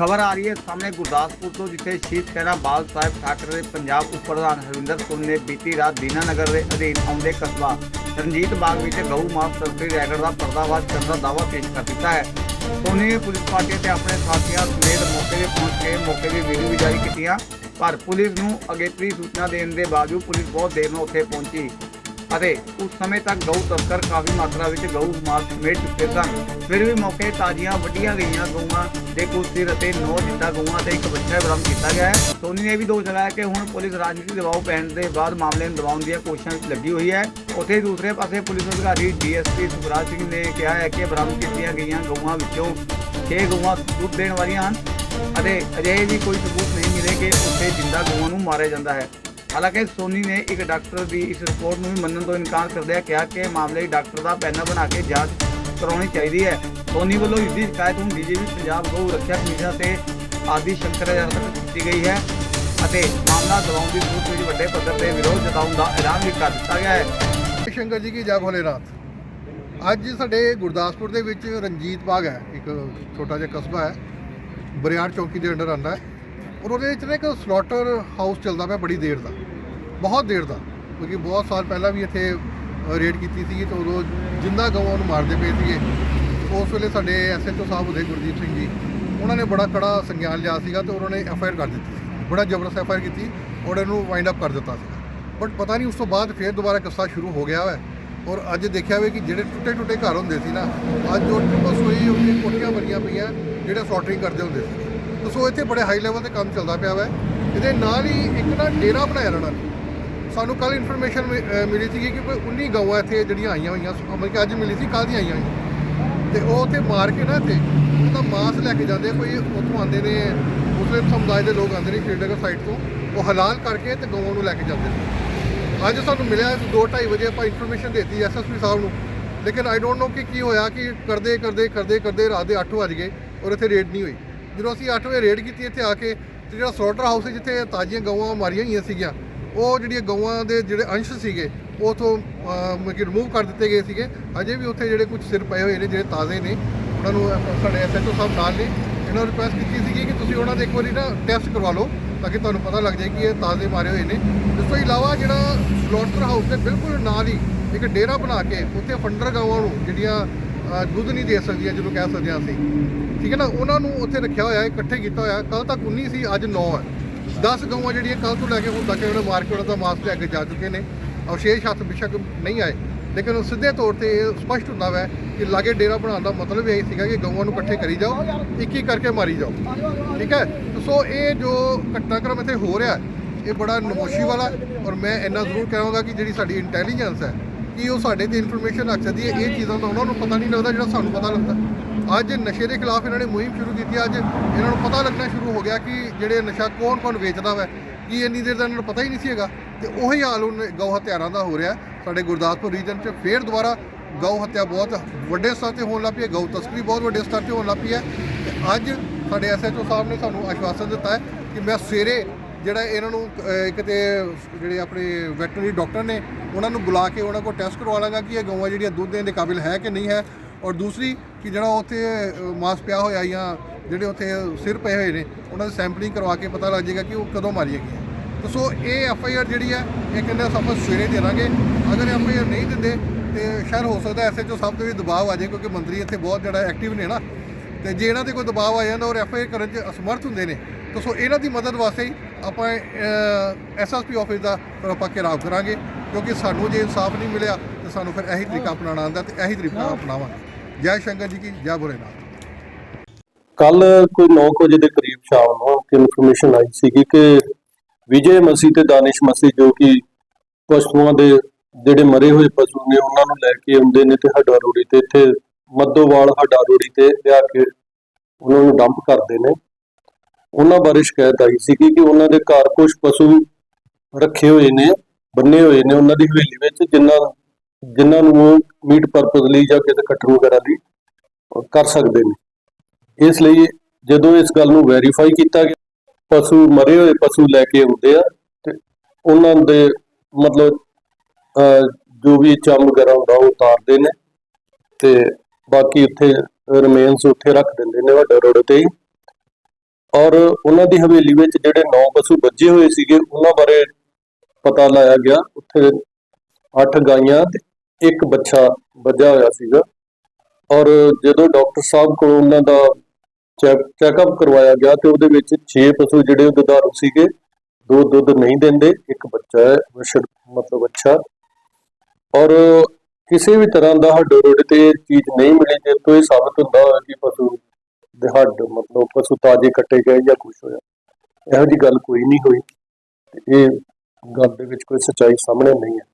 ਖਬਰ ਆ ਰਹੀ ਹੈ ਸਾਹਮਣੇ ਗੁਰਦਾਸਪੁਰ ਤੋਂ, ਜਿੱਥੇ ਸ਼ਹੀਦ ਸੈਨਾ ਬਾਲ ਸਾਹਿਬ ਠਾਕਰੇ ਦੇ ਪੰਜਾਬ ਉਪ ਪ੍ਰਧਾਨ ਹਰਵਿੰਦਰ ਸਿੰਘ ਨੇ ਬੀਤੀ ਰਾਤ ਦੀਨਾਨਗਰ ਦੇ ਅਧੀਨ ਆਉਂਦੇ ਕਸਬਾ ਰਣਜੀਤ ਬਾਗ ਵਿੱਚ ਗਊ ਮਾਸ ਤਸਕਰੀ ਰੈਕਟ ਦਾ ਪਰਦਾਫਾਸ਼ ਕਰਨ ਦਾ ਦਾਅਵਾ ਪੇਸ਼ ਕਰ ਦਿੱਤਾ ਹੈ। ਸੋਨੀ ਨੇ ਪੁਲਿਸ ਪਾਰਟੀ ਤੇ ਆਪਣੇ ਸਾਥੀਆਂ ਸਮੇਤ ਮੌਕੇ ਤੇ ਪਹੁੰਚ ਕੇ ਮੌਕੇ ਦੀ ਵੀਡੀਓ ਵੀ ਜਾਰੀ ਕੀਤੀਆਂ, ਪਰ ਪੁਲਿਸ ਨੂੰ ਅਗੇਤਰੀ ਸੂਚਨਾ ਦੇਣ ਦੇ ਬਾਵਜੂਦ ਪੁਲਿਸ ਬਹੁਤ ਦੇਰ ਨਾਲ ਉੱਥੇ ਪਹੁੰਚੀ। ਅਤੇ ਉਸ ਸਮੇਂ ਤੱਕ ਗਊ ਤਸਕਰ ਕਾਫੀ ਮਾਤਰਾ ਵਿੱਚ ਗਊ ਮਾਸ ਸਮੇਟ ਚੁੱਕੇ ਸਨ। ਫਿਰ ਵੀ ਮੌਕੇ ਤਾਜ਼ੀਆਂ ਵੱਡੀਆਂ ਗਈਆਂ ਗਊਆਂ ਦੇ ਕੁਝ ਸਿਰ ਅਤੇ ਨੌ ਜ਼ਿੰਦਾ ਗਊਆਂ ਤੇ ਇੱਕ ਬੱਚਾ ਬਰਾਮਦ ਕੀਤਾ ਗਿਆ ਹੈ। ਸੋਨੀ ਨੇ ਵੀ ਦੋਸ਼ ਲਾਇਆ ਕਿ ਹੁਣ ਪੁਲਿਸ ਰਾਜਨੀਤਿਕ ਦਬਾਅ ਪੈਣ ਦੇ ਬਾਅਦ ਮਾਮਲੇ ਨੂੰ ਦਬਾਉਣ ਦੀਆਂ ਕੋਸ਼ਿਸ਼ਾਂ ਵਿੱਚ ਲੱਗੀ ਹੋਈ ਹੈ। ਉੱਥੇ ਦੂਸਰੇ ਪਾਸੇ ਪੁਲਿਸ ਅਧਿਕਾਰੀ ਡੀਐਸਪੀ ਸੁਖਰਾਜ ਸਿੰਘ ਨੇ ਕਿਹਾ ਹੈ ਕਿ ਬਰਾਮਦ ਕੀਤੀਆਂ ਗਈਆਂ ਗਊਆਂ ਵਿੱਚੋਂ 6 ਗਊਆਂ ਦੁੱਧ ਦੇਣ ਵਾਲੀਆਂ ਹਨ ਅਤੇ ਅਜਿਹੇ ਵੀ ਕੋਈ ਸਬੂਤ ਨਹੀਂ ਮਿਲੇ ਕਿ ਉੱਥੇ ਜਿੰਦਾ ਗਊਆਂ ਨੂੰ ਮਾਰਿਆ ਜਾਂਦਾ ਹੈ। ਹਾਲਾਂਕਿ ਸੋਨੀ ਨੇ ਇੱਕ ਡਾਕਟਰ ਦੀ ਇਸ ਰਿਪੋਰਟ ਨੂੰ ਵੀ ਮੰਨਣ ਤੋਂ ਇਨਕਾਰ ਕਰਦਿਆਂ ਕਿਹਾ ਕਿ ਮਾਮਲੇ 'ਚ ਡਾਕਟਰ ਦਾ ਪੈਨਾ ਬਣਾ ਕੇ ਜਾਂਚ ਕਰਾਉਣੀ ਚਾਹੀਦੀ ਹੈ। ਸੋਨੀ ਵੱਲੋਂ ਇਸ ਦੀ ਸ਼ਿਕਾਇਤ ਹੁਣ ਡੀਜੀਪੀ ਪੰਜਾਬ ਗਊ ਰੱਖਿਆ ਕਮਿਸ਼ਨ ਤੇ ਆਦਿ ਸ਼ੰਕਰਾਚਾਰ ਤੱਕ ਕੀਤੀ ਗਈ ਹੈ ਅਤੇ ਮਾਮਲਾ ਦਬਾਉਣ ਦੀ ਸੂਰਤ ਵਿੱਚ ਵੱਡੇ ਪੱਧਰ ਤੇ ਵਿਰੋਧ ਜਤਾਉਣ ਦਾ ਐਲਾਨ ਵੀ ਕਰ ਦਿੱਤਾ ਗਿਆ ਹੈ। ਸ਼ੰਕਰ ਜੀ, ਕੀ ਜੈ ਰਾਤ? ਅੱਜ ਸਾਡੇ ਗੁਰਦਾਸਪੁਰ ਦੇ ਵਿੱਚ ਰਣਜੀਤ ਬਾਗ ਹੈ, ਇੱਕ ਛੋਟਾ ਜਿਹਾ ਕਸਬਾ ਹੈ। ਬਰਿਆੜ ਚੌਕੀ ਦੇ ਅੰਡਰ ਆਉਂਦਾ ਹੈ। ਔਰ ਉਹਦੇ ਵਿੱਚ ਨਾ ਇੱਕ ਸਲੋਟਰ ਹਾਊਸ ਚੱਲਦਾ ਪਿਆ ਬੜੀ ਦੇਰ ਦਾ, ਬਹੁਤ ਦੇਰ ਦਾ, ਕਿਉਂਕਿ ਬਹੁਤ ਸਾਲ ਪਹਿਲਾਂ ਵੀ ਇੱਥੇ ਰੇਡ ਕੀਤੀ ਸੀ ਤੇ ਉਦੋਂ ਜਿੰਦਾ ਗਵਾਂ ਨੂੰ ਮਾਰਦੇ ਪਏ ਸੀਗੇ, ਉਸ ਵੇਲੇ ਸਾਡੇ ਐਸਐਚਓ ਸਾਹਿਬ ਉਹਦੇ ਗੁਰਦੀਪ ਸਿੰਘ ਜੀ, ਉਹਨਾਂ ਨੇ ਬੜਾ ਕੜਾ ਸੰਗਿਆਨ ਲਿਆ ਸੀਗਾ ਤੇ ਉਹਨਾਂ ਨੇ ਐਫਆਈਆਰ ਕਰ ਦਿੱਤੀ ਸੀ, ਬੜਾ ਜ਼ਬਰਦਸਤ ਐਫਆਈਆਰ ਕੀਤੀ ਔਰ ਇਹਨੂੰ ਵਾਈਂਡ ਅਪ ਕਰ ਦਿੱਤਾ ਸੀਗਾ। ਬਟ ਪਤਾ ਨਹੀਂ ਉਸ ਤੋਂ ਬਾਅਦ ਫੇਰ ਦੁਬਾਰਾ ਕਿੱਸਾ ਸ਼ੁਰੂ ਹੋ ਗਿਆ ਹੈ ਔਰ ਅੱਜ ਦੇਖਿਆ ਹੋਵੇ ਕਿ ਜਿਹੜੇ ਟੁੱਟੇ ਟੁੱਟੇ ਘਰ ਹੁੰਦੇ ਸੀ ਨਾ, ਅੱਜ ਉਹ ਬਸ ਹੋਈ ਉਹਦੀ ਕੋਠੀਆਂ ਬਣੀਆਂ ਪਈਆਂ ਜਿਹੜੇ ਸਲੌਟਰਿੰਗ ਕਰਦੇ ਹੁੰਦੇ ਸੀ। ਸੋ ਇੱਥੇ ਬੜੇ ਹਾਈ ਲੈਵਲ ਤੇ ਕੰਮ ਚੱਲਦਾ ਪਿਆ ਵਾ। ਇਹਦੇ ਨਾਲ ਹੀ ਇੱਕ ਨਾ ਡੇਰਾ ਬਣਾਇਆ ਇਹਨਾਂ ਨੇ। ਸਾਨੂੰ ਕੱਲ ਇਨਫੋਰਮੇਸ਼ਨ ਮਿਲੀ ਸੀ ਕਿ ਕੋਈ 19 ਗਊਆਂ ਇੱਥੇ ਜਿਹੜੀਆਂ ਆਈਆਂ ਹੋਈਆਂ ਸੀ, ਮਤਲਬ ਕਿ ਅੱਜ ਮਿਲੀ ਸੀ ਕੱਲ੍ਹ ਦੀਆਂ ਆਈਆਂ ਹੋਈਆਂ। ਤੇ ਉਹ ਉੱਥੇ ਮਾਰ ਕੇ ਨਾ ਇੱਥੇ ਉਹਦਾ ਮਾਸ ਲੈ ਕੇ ਜਾਂਦੇ ਕੋਈ ਉੱਥੋਂ ਆਉਂਦੇ ਨੇ ਮੁਸਲਿਮ ਸਮੁਦਾਇ ਦੇ ਲੋਕ ਆਉਂਦੇ ਨੇ ਸ਼੍ਰੀਨਗਰ ਸਾਈਡ ਤੋਂ ਉਹ ਹਲਾਲ ਕਰਕੇ ਤੇ ਗਊਆਂ ਨੂੰ ਲੈ ਕੇ ਜਾਂਦੇ ਨੇ। ਅੱਜ ਸਾਨੂੰ ਮਿਲਿਆ 2:30 ਵਜੇ ਆਪਾਂ ਇਨਫੋਰਮੇਸ਼ਨ ਦਿੱਤੀ ਐਸਐਸਪੀ ਸਾਹਿਬ ਨੂੰ। ਲੇਕਿਨ ਆਈ ਡੋਨਟ ਨੋ ਕਿ ਕੀ ਹੋਇਆ ਕਿ ਕਰਦੇ ਕਰਦੇ ਕਰਦੇ ਕਰਦੇ ਰਾਤ ਦੇ 8 ਵਜ ਗਏ ਔਰ ਇੱਥੇ ਰੇਡ ਨਹੀਂ ਹੋਈ। ਜਦੋਂ ਅਸੀਂ 8 ਵਜੇ ਰੇਡ ਕੀਤੀ ਇੱਥੇ ਆ ਕੇ ਤੇ ਜਿਹੜਾ ਸਲੋਟਰ ਹਾਊਸ ਹੈ ਜਿੱਥੇ ਤਾਜ਼ੀਆਂ ਗਊਆਂ ਮਾਰੀਆਂ ਹੋਈਆਂ ਸੀਗੀਆਂ, ਉਹ ਜਿਹੜੀਆਂ ਗਊਆਂ ਦੇ ਜਿਹੜੇ ਅੰਸ਼ ਸੀਗੇ, ਉਹ ਉਥੋਂ ਮਤਲਬ ਕਿ ਰਿਮੂਵ ਕਰ ਦਿੱਤੇ ਗਏ ਸੀਗੇ। ਅਜੇ ਵੀ ਉੱਥੇ ਜਿਹੜੇ ਕੁਝ ਸਿਰ ਪਏ ਹੋਏ ਨੇ, ਜਿਹੜੇ ਤਾਜ਼ੇ ਨੇ, ਉਹਨਾਂ ਨੂੰ ਸਾਡੇ ਐਸਐਚਓ ਸਾਹਿਬ ਨਾਲ ਨੇ, ਇਹਨਾਂ ਨੂੰ ਰਿਕੁਐਸਟ ਕੀਤੀ ਸੀਗੀ ਕਿ ਤੁਸੀਂ ਉਹਨਾਂ ਦੇ ਇੱਕ ਵਾਰੀ ਨਾ ਟੈਸਟ ਕਰਵਾ ਲਓ, ਤਾਂ ਕਿ ਤੁਹਾਨੂੰ ਪਤਾ ਲੱਗ ਜਾਏ ਕਿ ਇਹ ਤਾਜ਼ੇ ਮਾਰੇ ਹੋਏ ਨੇ। ਇਸ ਤੋਂ ਇਲਾਵਾ ਜਿਹੜਾ ਸਲੋਟਰ ਹਾਊਸ ਦੇ ਬਿਲਕੁਲ ਨਾਲ ਹੀ ਇੱਕ ਡੇਰਾ ਬਣਾ ਕੇ ਉੱਥੇ ਫੰਡਰ ਗਾਵਾਂ ਨੂੰ, ਜਿਹੜੀਆਂ ਦੁੱਧ ਨਹੀਂ ਦੇ ਸਕਦੀਆਂ ਜਿਹਨੂੰ ਕਹਿ ਸਕਦੇ ਹਾਂ ਅਸੀਂ। ਠੀਕ ਹੈ ਨਾ? ਉਹਨਾਂ ਨੂੰ ਉੱਥੇ ਰੱਖਿਆ ਹੋਇਆ ਹੈ ਇਕੱਠੇ ਕੀਤਾ ਹੋਇਆ। ਕੱਲ ਤੱਕ 19 ਸੀ, ਅੱਜ 9 ਹੈ। 10 ਗਊਆਂ ਜਿਹੜੀਆਂ ਕੱਲ ਤੋਂ ਲੈ ਕੇ ਹੁਣ ਤੱਕ ਉਹਨਾਂ ਮਾਰ ਕੇ ਉਹਨਾਂ ਦਾ ਮਾਸ 'ਤੇ ਅੱਗੇ ਜਾ ਚੁੱਕੇ ਨੇ। ਅਵਸ਼ੇਸ਼ ਹੱਥ ਬਿਸ਼ਕ ਨਹੀਂ ਆਏ। ਲੇਕਿਨ ਉਹ ਸਿੱਧੇ ਤੌਰ ਤੇ ਇਹ ਸਪਸ਼ਟ ਹੁੰਦਾ ਵੈ ਕਿ ਲਾਗੇ ਡੇਰਾ ਬਣਾਉਣ ਦਾ ਮਤਲਬ ਇਹ ਸੀਗਾ ਕਿ ਗਊਆਂ ਨੂੰ ਇਕੱਠੇ ਕਰੀ ਜਾਓ, ਇੱਕ ਇੱਕ ਕਰਕੇ ਮਾਰੀ ਜਾਓ। ਠੀਕ ਹੈ? ਸੋ ਇਹ ਜੋ ਘਟਨਾਕ੍ਰਮ ਇੱਥੇ ਹੋ ਰਿਹਾ, ਇਹ ਬੜਾ ਨਮੋਸ਼ੀ ਵਾਲਾ ਔਰ ਮੈਂ ਇੰਨਾ ਜ਼ਰੂਰ ਕਹਾਂਗਾ ਕਿ ਜਿਹੜੀ ਸਾਡੀ ਇੰਟੈਲੀਜੈਂਸ ਹੈ ਕਿ ਉਹ ਸਾਡੇ ਤੇ ਇਨਫੋਰਮੇਸ਼ਨ ਰੱਖ ਸਕਦੀ ਹੈ? ਇਹ ਚੀਜ਼ਾਂ ਦਾ ਉਹਨਾਂ ਨੂੰ ਪਤਾ ਨਹੀਂ ਲੱਗਦਾ ਜਿਹੜਾ ਸਾਨੂੰ ਪਤਾ ਲੱਗਦਾ। ਅੱਜ ਨਸ਼ੇ ਦੇ ਖਿਲਾਫ ਇਹਨਾਂ ਨੇ ਮੁਹਿੰਮ ਸ਼ੁਰੂ ਕੀਤੀ ਹੈ। ਅੱਜ ਇਹਨਾਂ ਨੂੰ ਪਤਾ ਲੱਗਣਾ ਸ਼ੁਰੂ ਹੋ ਗਿਆ ਕਿ ਜਿਹੜੇ ਨਸ਼ਾ ਕੌਣ ਕੌਣ ਵੇਚਦਾ ਵੈ, ਕੀ ਇੰਨੀ ਦੇਰ ਦਾ ਇਹਨਾਂ ਨੂੰ ਪਤਾ ਹੀ ਨਹੀਂ ਸੀ ਹੈਗਾ। ਤੇ ਉਹੀ ਹਾਲ ਹੁਣ ਗਊ ਹੱਤਿਆਰਾਂ ਦਾ ਹੋ ਰਿਹਾ। ਸਾਡੇ ਗੁਰਦਾਸਪੁਰ ਰੀਜਨ 'ਚ ਫੇਰ ਦੁਬਾਰਾ ਗਊ ਹੱਤਿਆ ਬਹੁਤ ਵੱਡੇ ਸਤਰ ਤੇ ਹੋਣ ਲੱਗ ਪਈ ਹੈ। ਗਊ ਤਸਕਰੀ ਬਹੁਤ ਵੱਡੇ ਸਤਰ ਤੇ ਹੋਣ ਲੱਗ ਪਈ ਹੈ। ਤੇ ਅੱਜ ਸਾਡੇ ਐਸਐਚਓ ਸਾਹਿਬ ਨੇ ਸਾਨੂੰ ਆਸ਼ਵਾਸਨ ਦਿੱਤਾ ਹੈ ਕਿ ਮੈਂ ਸਵੇਰੇ ਜਿਹੜਾ ਇਹਨਾਂ ਨੂੰ ਇੱਕ ਤੇ ਜਿਹੜੇ ਆਪਣੇ ਵੈਟਰਨਰੀ ਡਾਕਟਰ ਨੇ ਉਹਨਾਂ ਨੂੰ ਬੁਲਾ ਕੇ ਉਹਨਾਂ ਕੋਲ ਟੈਸਟ ਕਰਵਾ ਲਾਂਗਾ ਕਿ ਇਹ ਗਊਆਂ ਜਿਹੜੀਆਂ ਦੁੱਧ ਦੇਣ ਦੇ ਕਾਬਿਲ ਹੈ ਕਿ ਨਹੀਂ ਹੈ। ਔਰ ਦੂਸਰੀ ਕਿ ਜਿਹੜਾ ਉੱਥੇ ਅਹ, ਮਾਸ ਪਿਆ ਹੋਇਆ ਜਾਂ ਜਿਹੜੇ ਉੱਥੇ ਸਿਰ ਪਏ ਹੋਏ ਨੇ ਉਹਨਾਂ ਦੀ ਸੈਂਪਲਿੰਗ ਕਰਵਾ ਕੇ ਪਤਾ ਲੱਗ ਜਾਏਗਾ ਕਿ ਉਹ ਕਦੋਂ ਮਾਰੀ ਹੈਗੀ ਹੈ। ਤੇ ਸੋ ਇਹ ਐਫ ਆਈ ਆਰ ਜਿਹੜੀ ਹੈ ਇਹ ਕਹਿੰਦੇ ਆਪਾਂ ਸਵੇਰੇ ਦੇਵਾਂਗੇ ਅਗਰ ਐਫ ਆਈ ਆਰ ਨਹੀਂ ਦਿੰਦੇ ਤੇ ਸ਼ਾਇਦ ਹੋ ਸਕਦਾ ਐਸਐਚਓ ਸਾਹਿਬ ਤੇ ਵੀ ਦਬਾਅ ਆ ਜਾਏ ਕਿਉਂਕਿ ਮੰਤਰੀ ਇੱਥੇ ਬਹੁਤ ਜਿਹੜਾ ਐਕਟਿਵ ਨੇ ਨਾ। ਤੇ ਜੇ ਇਹਨਾਂ ਤੇ ਕੋਈ ਦਬਾਅ ਆ ਜਾਂਦਾ ਔਰ ਐਫ ਆਈ ਆਰ ਕਰਨ 'ਚ ਅਸਮਰਥ ਹੁੰਦੇ ਨੇ ਤਾਂ ਸੋ ਇਹਨਾਂ ਦੀ ਮਦਦ ਵਾਸਤੇ ਹੀ ਆਪਾਂ ਐਸਐਸਪੀ ਆਫਿਸ ਦਾ ਫਿਰ ਆਪਾਂ ਘਿਰਾਵ ਕਰਾਂਗੇ ਕਿਉਂਕਿ ਸਾਨੂੰ ਜੇ ਇਨਸਾਫ ਨਹੀਂ ਮਿਲਿਆ ਤੇ ਸਾਨੂੰ ਫਿਰ ਇਹੀ ਤਰੀਕਾ ਅਪਣਾਉਣਾ ਆਉਂਦਾ ਤੇ ਇਹੀ ਤਰੀਕਾ ਅਪਣਾਵਾਂਗੇ। ਜੈ ਸ਼ੰਕਰ ਜੀ ਕੀ ਜੈ ਭੋਲੇਨਾਥ। ਕੱਲ ਕੋਈ 9 ਵਜੇ ਦੇ ਕਰੀਬ ਸ਼ਾਮ ਨੂੰ ਇਨਫੋਰਮੇਸ਼ਨ ਆਈ ਸੀਗੀ ਕਿ ਵਿਜੇ ਮਸੀਹ ਤੇ ਦਾਨਿਸ਼ ਮਸੀਹ ਜੋ ਕਿ ਪਸ਼ੂਆਂ ਦੇ ਜਿਹੜੇ ਮਰੇ ਹੋਏ ਪਸ਼ੂ ਨੇ ਉਹਨਾਂ ਨੂੰ ਲੈ ਕੇ ਆਉਂਦੇ ਨੇ ਤੇ ਹੱਡਾ ਰੋੜੀ ਤੇ ਇੱਥੇ ਮੱਦੋਵਾਲ ਹੱਡਾ ਰੋੜੀ ਤੇ ਲਿਆ ਕੇ ਉਹਨਾਂ ਨੂੰ ਡੰਪ ਕਰਦੇ ਨੇ। ਉਹਨਾਂ ਬਾਰੇ ਸ਼ਿਕਾਇਤ ਆਈ ਸੀਗੀ ਕਿ ਉਹਨਾਂ ਦੇ ਘਰ ਕੁਝ ਪਸ਼ੂ ਰੱਖੇ ਹੋਏ ਨੇ, ਬੰਨੇ ਹੋਏ ਨੇ ਉਹਨਾਂ ਦੀ ਹਵੇਲੀ ਵਿੱਚ ਜਿਨ੍ਹਾਂ ਜਿਨ੍ਹਾਂ ਨੂੰ ਉਹ ਮੀਟ ਪਰਪਸ ਲਈ ਜਾਂ ਕਿਸੇ ਕੱਟਣ ਵਗੈਰਾ ਲਈ ਕਰ ਸਕਦੇ ਨੇ। ਇਸ ਲਈ ਜਦੋਂ ਇਸ ਗੱਲ ਨੂੰ ਵੈਰੀਫਾਈ ਕੀਤਾ ਗਿਆ, ਪਸ਼ੂ ਮਰੇ ਹੋਏ ਪਸ਼ੂ ਲੈ ਕੇ ਆਉਂਦੇ ਆ ਤੇ ਉਹਨਾਂ ਦੇ ਮਤਲਬ ਜੋ ਵੀ ਚਮ ਵਗੈਰਾ ਹੁੰਦਾ ਉਹ ਉਤਾਰਦੇ ਨੇ ਤੇ ਬਾਕੀ ਉੱਥੇ ਰਿਮੇਨਸ ਉੱਥੇ ਰੱਖ ਦਿੰਦੇ ਨੇ ਵੱਡੇ ਰੋਡ ਤੇ ਔਰ ਉਹਨਾਂ ਦੀ ਹਵੇਲੀ ਵਿੱਚ ਜਿਹੜੇ 9 ਪਸ਼ੂ ਬੱਝੇ ਹੋਏ ਸੀਗੇ, ਉਹਨਾਂ ਬਾਰੇ ਪਤਾ ਲਾਇਆ ਗਿਆ। ਉੱਥੇ 8 ਗਾਈਆਂ ਤੇ ਇੱਕ ਬੱਚਾ ਬੱਝਾ ਹੋਇਆ ਸੀਗਾ। ਔਰ ਜਦੋਂ ਡਾਕਟਰ ਸਾਹਿਬ ਕੋਲ ਉਹਨਾਂ ਦਾ ਚੈੱਕ, ਚੈੱਕਅਪ ਕਰਵਾਇਆ ਗਿਆ ਤੇ ਉਹਦੇ ਵਿੱਚ 6 ਪਸ਼ੂ ਜਿਹੜੇ ਉਹ ਦੁਧਾਰੂ ਸੀਗੇ, ਦੋ ਦੁੱਧ ਨਹੀਂ ਦਿੰਦੇ, ਇੱਕ ਬੱਚਾ ਹੈ ਮਤਲਬ ਅੱਛਾ ਔਰ ਕਿਸੇ ਵੀ ਤਰ੍ਹਾਂ ਦਾ ਹੱਡ ਰੋੜ ਤੇ ਚੀਜ਼ ਨਹੀਂ ਮਿਲੀ ਜਿਸ ਤੋਂ ਇਹ ਸਾਬਤ ਹੁੰਦਾ ਹੋਇਆ ਕਿ ਪਸ਼ੂ ਦੇ ਹੱਡ ਮਤਲਬ ਪਸ਼ੂ ਤਾਜੇ ਕੱਟੇ ਗਏ ਜਾਂ ਕੁਝ ਹੋਇਆ, ਇਹੋ ਜੀ ਗੱਲ ਕੋਈ ਨਹੀਂ ਹੋਈ। ਤੇ ਇਹ ਗੱਲ ਦੇ ਵਿੱਚ ਕੋਈ ਸੱਚਾਈ ਸਾਹਮਣੇ ਨਹੀਂ ਹੈ